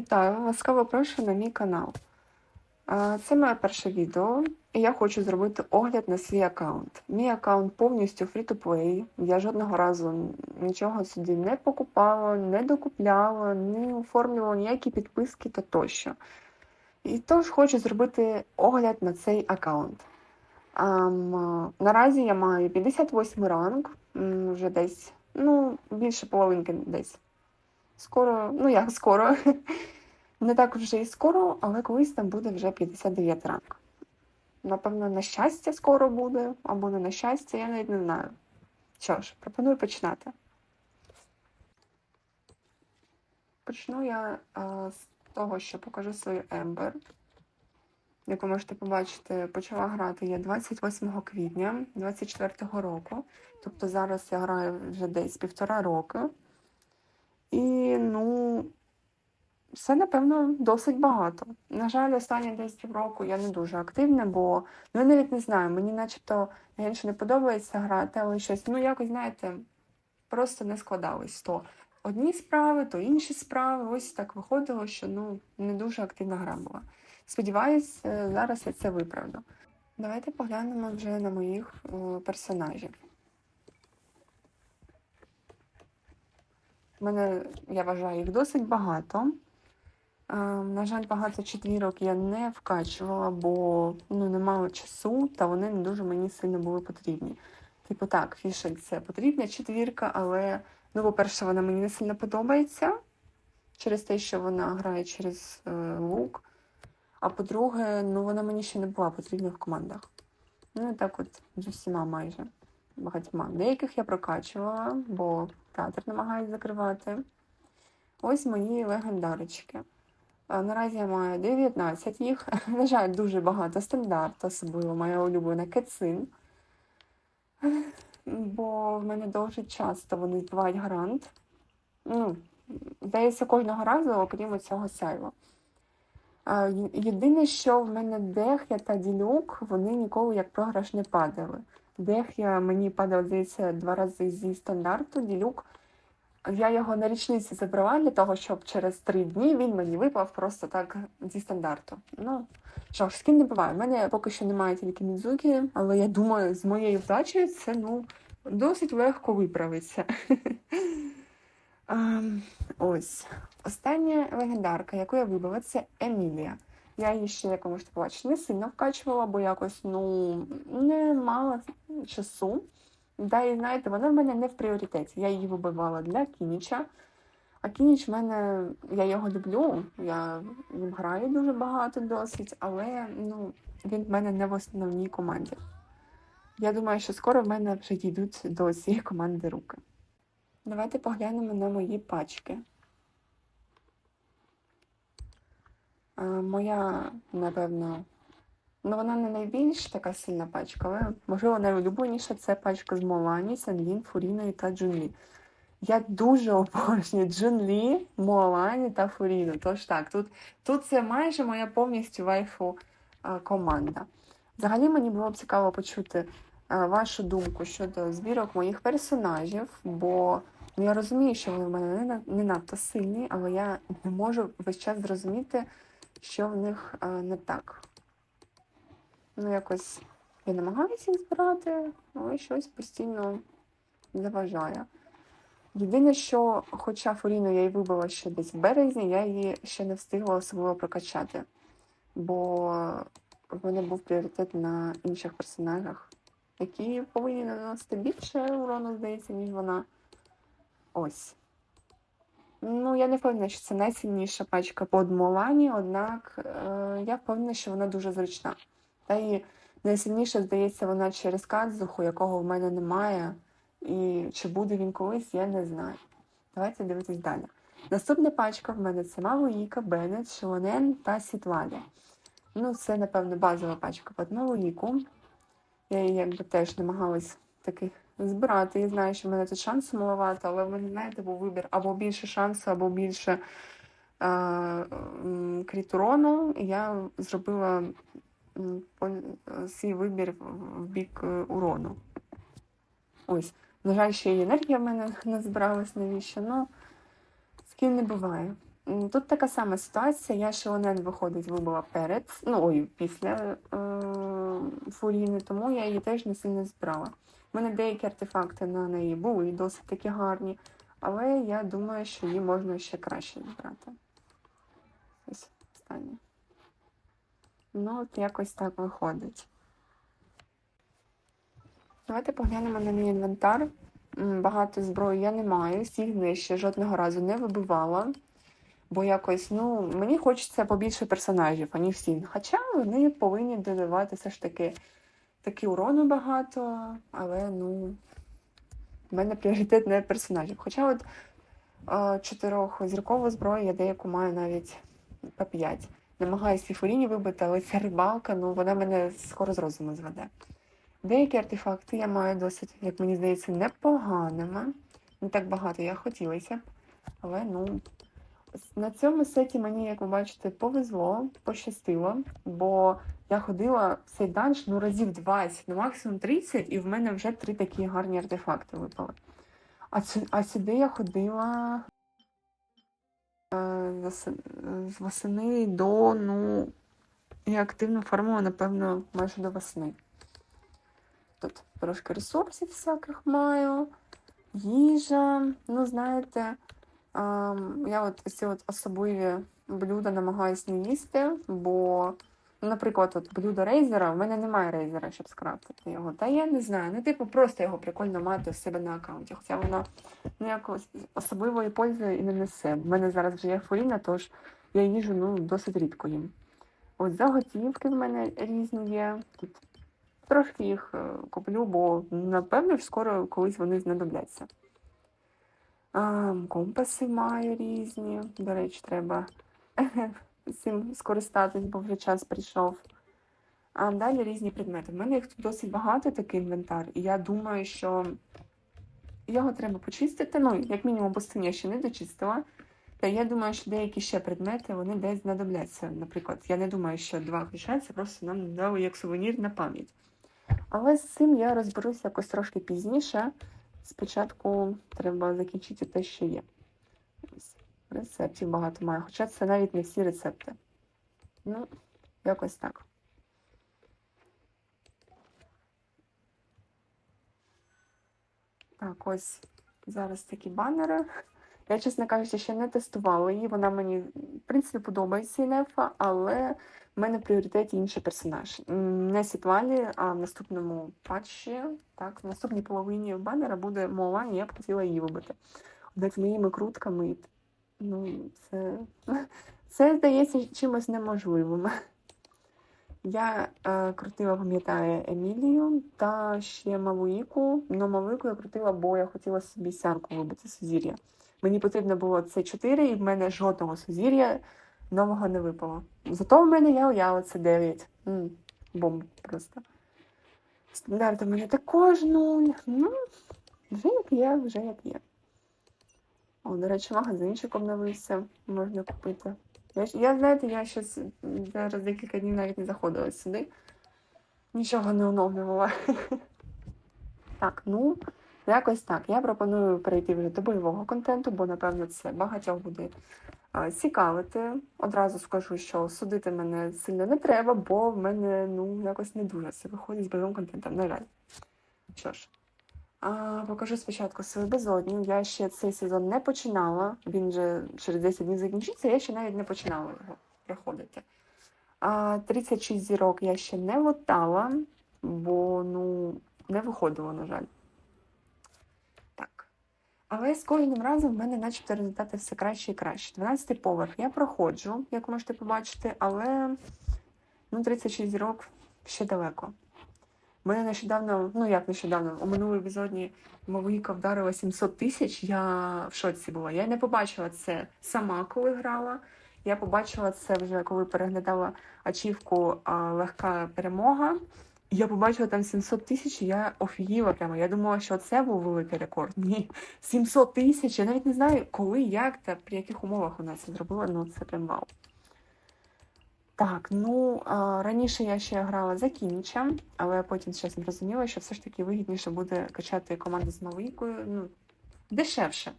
Вітаю! Ласкаво прошу на мій канал. Це моє перше відео, і я хочу зробити огляд на свій аккаунт. Мій аккаунт повністю free-to-play. Я жодного разу нічого сюди не покупала, не докупляла, не оформлювала ніякі підписки та тощо. І тож хочу зробити огляд на цей аккаунт. Наразі я маю 58 ранг, вже десь, ну, більше половинки десь. Скоро, ну як скоро. Не так вже і скоро, але колись там буде вже 59 ранг. Напевно, на щастя скоро буде, або не на щастя, я навіть не знаю. Що ж, пропоную починати. Почну я а, з того, що покажу свою Ембер. Як ви можете побачити, почала грати я 28 квітня 24 року. Тобто зараз я граю вже десь півтора роки. І, ну, це, напевно, досить багато. На жаль, останні десь півроку я не дуже активна, бо ну, я навіть не знаю, мені начебто інше не подобається грати, але щось, ну, якось, знаєте, просто не складалось. То одні справи, то інші справи. Ось так виходило, що ну, не дуже активна гра була. Сподіваюсь, е, зараз я це виправду. Давайте поглянемо вже на моїх е, персонажів. Мене, я вважаю, їх досить багато. Е, на жаль, багато четвірок я не вкачувала, бо ну, не мало часу, та вони не дуже мені сильно були потрібні. Типу, так, фішель це потрібна четвірка, але, ну, по-перше, вона мені не сильно подобається через те, що вона грає через е, лук. А по-друге, ну, вона мені ще не була потрібна в командах. Ну, і так от з усіма майже багатьма. Деяких я прокачувала, бо театр намагаюсь закривати. Ось мої легендарочки. Наразі я маю 19 їх. На жаль, дуже багато стандарт, особливо моя улюблена Кецин. Бо в мене досить часто вони збивають грант. Ну, здається, кожного разу, окрім цього сайла. Єдине, що в мене Дехя та Ділюк, вони ніколи як програш не падали. Дехя мені падав, здається, два рази зі стандарту, Ділюк. Я його на річниці забрала для того, щоб через три дні він мені випав просто так зі стандарту. Ну, що ж, з не буває. У мене поки що немає тільки Мідзуки, але я думаю, з моєю вдачею це ну, досить легко виправиться. Ем, Ось. Остання легендарка, яку я вибила, це Емілія. Я її ще, як ви можете побачити, не сильно вкачувала, бо якось ну, не мала часу. Да, і знаєте, вона в мене не в пріоритеті. Я її вибивала для Кініча. А Кініч в мене, я його люблю, я ним граю дуже багато досить, але ну, він в мене не в основній команді. Я думаю, що скоро в мене вже дійдуть до цієї команди руки. Давайте поглянемо на мої пачки. А, моя, напевно, ну вона не найбільш така сильна пачка, але можливо найулюбленіша це пачка з Молані, Сенлін, Фуріною та Джунлі. Я дуже обожнюю Джунлі, Молані та Фуріну. Тож так, тут, тут це майже моя повністю вайфу команда. Взагалі мені було б цікаво почути вашу думку щодо збірок моїх персонажів, бо ну, я розумію, що вони в мене не, не надто сильні, але я не можу весь час зрозуміти, що в них не так. Ну, якось я намагаюся їх збирати, але щось постійно заважає. Єдине, що, хоча Фуріну я її вибила ще десь в березні, я її ще не встигла особливо прокачати, бо в мене був пріоритет на інших персонажах, які повинні наносити більше урону, здається, ніж вона. Ось. Ну, я не впевнена, що це найсильніша пачка по Молані, однак е, я впевнена, що вона дуже зручна. Та і найсильніше, здається, вона через Кадзуху, якого в мене немає. І чи буде він колись, я не знаю. Давайте дивитись далі. Наступна пачка в мене це Мавуїка, Беннет, Шонен та Сітлаля. Ну, це, напевно, базова пачка під Мавуїку. Я її якби теж намагалась таки збирати. Я знаю, що в мене тут шансу маловато, але в знаєте, був вибір або більше шансу, або більше е, кріт я зробила е, свій вибір в- бік е, урону. Ось. На жаль, ще й енергія в мене не збиралась навіщо. Ну, з ким не буває. тут така сама ситуація. Я Шелонен, виходить, вибила перед, ну ой, після е- фуріни, тому я її теж не сильно збирала. У мене деякі артефакти на неї були досить таки гарні, але я думаю, що її можна ще краще збирати. Ось останнє. Ну, от якось так виходить. Давайте поглянемо на мій інвентар. Багато зброї я не маю, стігни ще жодного разу не вибивала. Бо якось, ну, мені хочеться побільше персонажів, аніж стін. Хоча вони повинні додавати все ж таки такі урону багато, але ну, в мене пріоритет не персонажів. Хоча от е, чотирьохзіркову зброю я деяку маю навіть по 5. Намагаюся і вибити, але ця рибалка, ну, вона мене скоро з розуму зведе. Деякі артефакти я маю досить, як мені здається, непоганими. Не так багато я хотілося б, але ну. На цьому сеті мені, як ви бачите, повезло, пощастило, бо я ходила в цей данж ну, разів 20, ну максимум 30, і в мене вже три такі гарні артефакти випали. А, цю- а сюди я ходила е, з восени до, ну, я активно фармила, напевно, майже до весни. Тут трошки ресурсів всяких маю, їжа, ну, знаєте. Ем, я от ці от особливі блюда намагаюсь не їсти, бо, наприклад, от блюдо рейзера, в мене немає рейзера, щоб скрафтити його. Та я не знаю. Ну, типу, просто його прикольно мати у себе на аккаунті. Хоча воно ніякої особливої пользи і не несе. В мене зараз вже є фуріна, тож я їжу ну, досить рідко їм. От заготівки в мене різні є. Трошки їх е, куплю, бо напевно ж скоро колись вони знадобляться. А, компаси маю різні. До речі, треба цим скористатись, бо вже час прийшов. А далі різні предмети. У мене їх тут досить багато, такий інвентар, і я думаю, що його треба почистити. Ну, як мінімум, пустиню я ще не дочистила. Та я думаю, що деякі ще предмети вони десь знадобляться. Наприклад, я не думаю, що два ключа це просто нам дали як сувенір на пам'ять. Але з цим я розберуся якось трошки пізніше. Спочатку треба закінчити те, що є. Рецептів багато маю, хоча це навіть не всі рецепти. Ну, якось так. Так, ось зараз такі банери. Я, чесно кажучи, ще не тестувала її. Вона мені, в принципі, подобається Інефа, але в мене в пріоритеті інший персонаж. Не Сітвалі, а в наступному патчі, так, в наступній половині банера буде Молані, я б хотіла її вибити. Однак з моїми крутками, ну, це, це здається чимось неможливим. Я е, крутила, пам'ятаю, Емілію та ще Малуїку. Ну, Малуїку я крутила, бо я хотіла собі сянку вибити сузір'я. Мені потрібно було це 4, і в мене жодного сузір'я нового не випало. Зато в мене я уява це 9. М, Бомба просто. Стандарти в мене також нуль. Ну, вже як є, вже як є. О, до речі, магазинчик обновився, можна купити. Я, я знаєте, я щось зараз декілька днів навіть не заходила сюди. Нічого не оновлювала. Так, ну, якось так. Я пропоную перейти вже до бойового контенту, бо, напевно, це багатьох буде а, цікавити. Одразу скажу, що судити мене сильно не треба, бо в мене ну, якось не дуже все виходить з бойовим контентом, на жаль. Що ж, а, покажу спочатку свою безодню. Я ще цей сезон не починала. Він вже через 10 днів закінчиться, я ще навіть не починала його проходити. А, 36 зірок я ще не лутала, бо ну, не виходило, на жаль. Так. Але з кожним разом в мене начебто результати все краще і краще. 12 поверх я проходжу, як можете побачити, але ну, 36 зірок ще далеко. Мене нещодавно, ну як нещодавно, у минулій епізоді Мовіка вдарила 700 тисяч. Я в шоці була. Я не побачила це сама, коли грала. Я побачила це вже коли переглядала ачівку легка перемога. Я побачила там 700 тисяч, і я офігіла прямо. Я думала, що це був великий рекорд. Ні, 700 тисяч. Я навіть не знаю, коли, як та при яких умовах вона це зробила. Ну це прям вау. Так, ну раніше я ще грала за Кіміча, але потім часом зрозуміла, що все ж таки вигідніше буде качати команду з Малийкою. Ну, дешевше.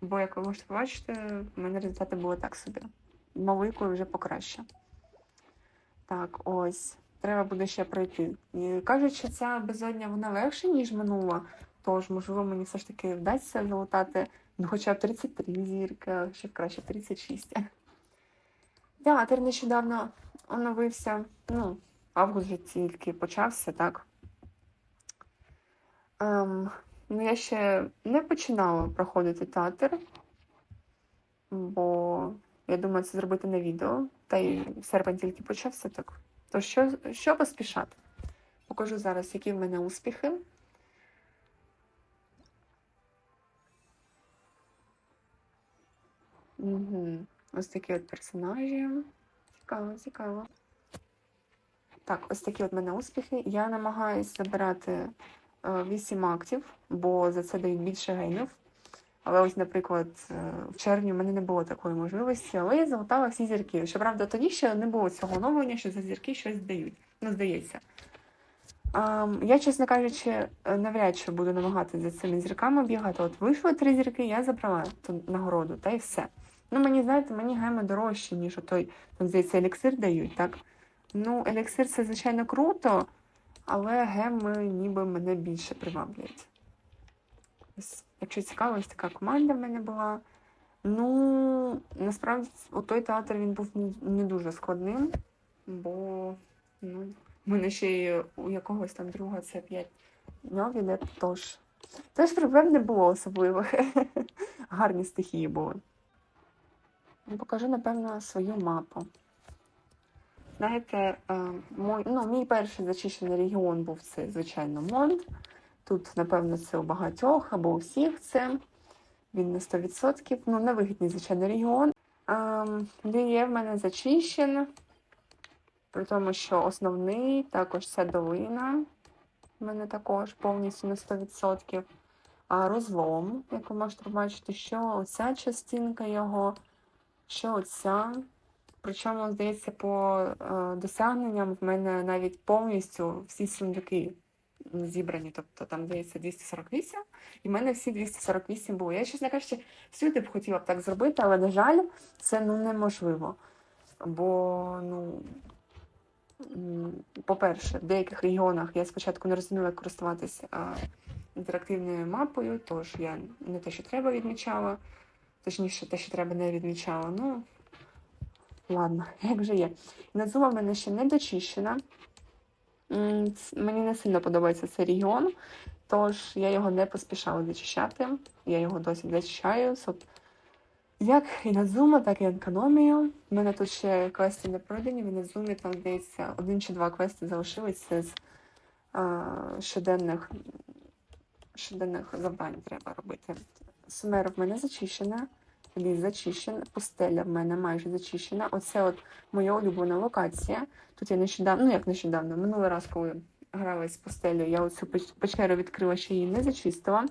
Бо, як ви можете побачити, в мене результати були так собі. Маликою вже покраще. Так, ось. Треба буде ще пройти. І кажуть, що ця безодня вона легша, ніж минула. Тож, можливо, мені все ж таки вдасться залутати ну, хоча б 33 зірки, ще краще 36. Театр нещодавно оновився. Ну, август вже тільки почався, так. Ем, ну, я ще не починала проходити театр, бо я думаю, це зробити на відео. Та й серпень тільки почався, так. То що, що поспішати? Покажу зараз, які в мене успіхи. Угу. Ось такі от персонажі. Цікаво, цікаво. Так, ось такі от мене успіхи. Я намагаюся забирати е, 8 актів, бо за це дають більше геймів. Але ось, наприклад, е, в червні в мене не було такої можливості, але я залутала всі зірки. Щоправда, тоді ще не було цього оновлення, що за зірки щось дають. Ну, здається. Я, чесно кажучи, е, навряд чи буду намагатися за цими зірками бігати. От вийшло три зірки, я забрала ту нагороду, та й все. Ну, мені, знаєте, мені геми дорожчі, ніж той, там, здається, еліксир дають, так? Ну, еліксир це, звичайно, круто, але геми ніби мене більше приваблюють. Ось, якщо цікаво, ось така команда в мене була. Ну, насправді, у той театр він був не, не дуже складним, бо ну, в мене ще й у якогось там друга це 5 днів іде, тож. Тож проблем не було особливих. Гарні стихії були. Ну, Покажу, напевно, свою мапу. Знаєте, е, мой, ну, мій перший зачищений регіон був це, звичайно, Монт. Тут, напевно, це у багатьох або у всіх це. Він на 100%. Ну, невигідний, звичайно, регіон. Ліє в мене зачищен. При тому, що основний, також ця долина. В мене також повністю на 100%. А розлом, як ви можете побачити, що оця частинка його, що оця. Причому, здається, по е, досягненням в мене навіть повністю всі сундуки зібрані. Тобто там, здається, 248, і в мене всі 248 були. Я, чесно кажучи, всюди б хотіла б так зробити, але, на жаль, це ну, неможливо. Бо, ну, по-перше, в деяких регіонах я спочатку не розуміла, як користуватися інтерактивною мапою, тож я не те, що треба, відмічала. Точніше, те, що треба, не відмічала. Ну, ладно, як же є. Назума в мене ще не дочищена. Мені не сильно подобається цей регіон, тож я його не поспішала зачищати. Я його досі зачищаю. Як і на Зума, так і економію. У мене тут ще квести не пройдені, в Іназумі там, здається, один чи два квести залишилися з а, щоденних, щоденних завдань треба робити. Сумера в мене зачищена, ліс зачищена, пустеля в мене майже зачищена. Оце от моя улюблена локація. Тут я нещодавно, ну як нещодавно, минулий раз, коли грала з пустелю, я оцю печеру відкрила, ще її не зачистила.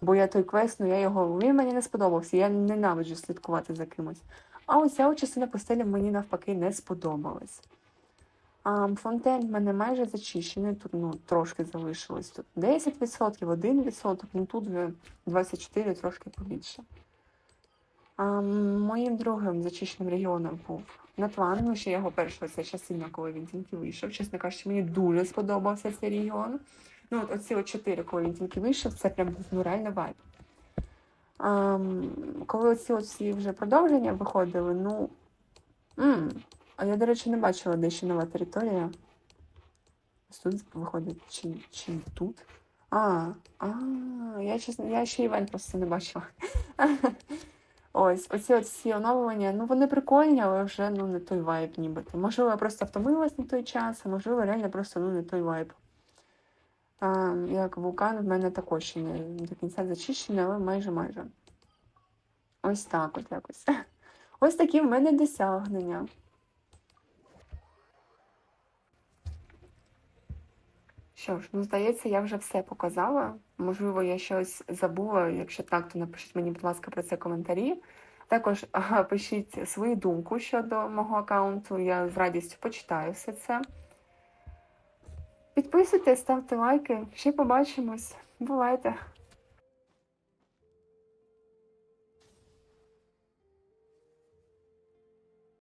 Бо я той квест, ну я його він мені не сподобався. Я ненавиджу слідкувати за кимось. А оця частина пустелі мені навпаки не сподобалась. А, фонтейн в мене майже зачищений, тут ну, трошки залишилось. Тут 10%, 1%, ну тут вже 24, трошки побільше. А, моїм другим зачищеним регіоном був Натлан, ну ще його першого це частина, коли він тільки вийшов. Чесно кажучи, мені дуже сподобався цей регіон. Ну, от оці от чотири, коли він тільки вийшов, це прям ну, реально вайб. Коли оці от всі вже продовження виходили, ну. м, а я, до речі, не бачила, де ще нова територія. Ось Тут виходить, чи, чи тут? А, а, я чесно, я ще івент просто не бачила. Ось, оці от всі оновлення, ну вони прикольні, але вже ну не той вайб нібито. Можливо, я просто втомилась на той час, а можливо, реально просто ну не той вайб. А, як вулкан в мене також ще не до кінця зачищений, але майже майже. Ось так от якось. Ось такі в мене досягнення. Що ж, ну здається, я вже все показала. Можливо, я щось забула. Якщо так, то напишіть мені, будь ласка, про це коментарі. Також пишіть свою думку щодо мого аккаунту. Я з радістю почитаю все це. Підписуйтесь, ставте лайки. Ще побачимось. Бувайте!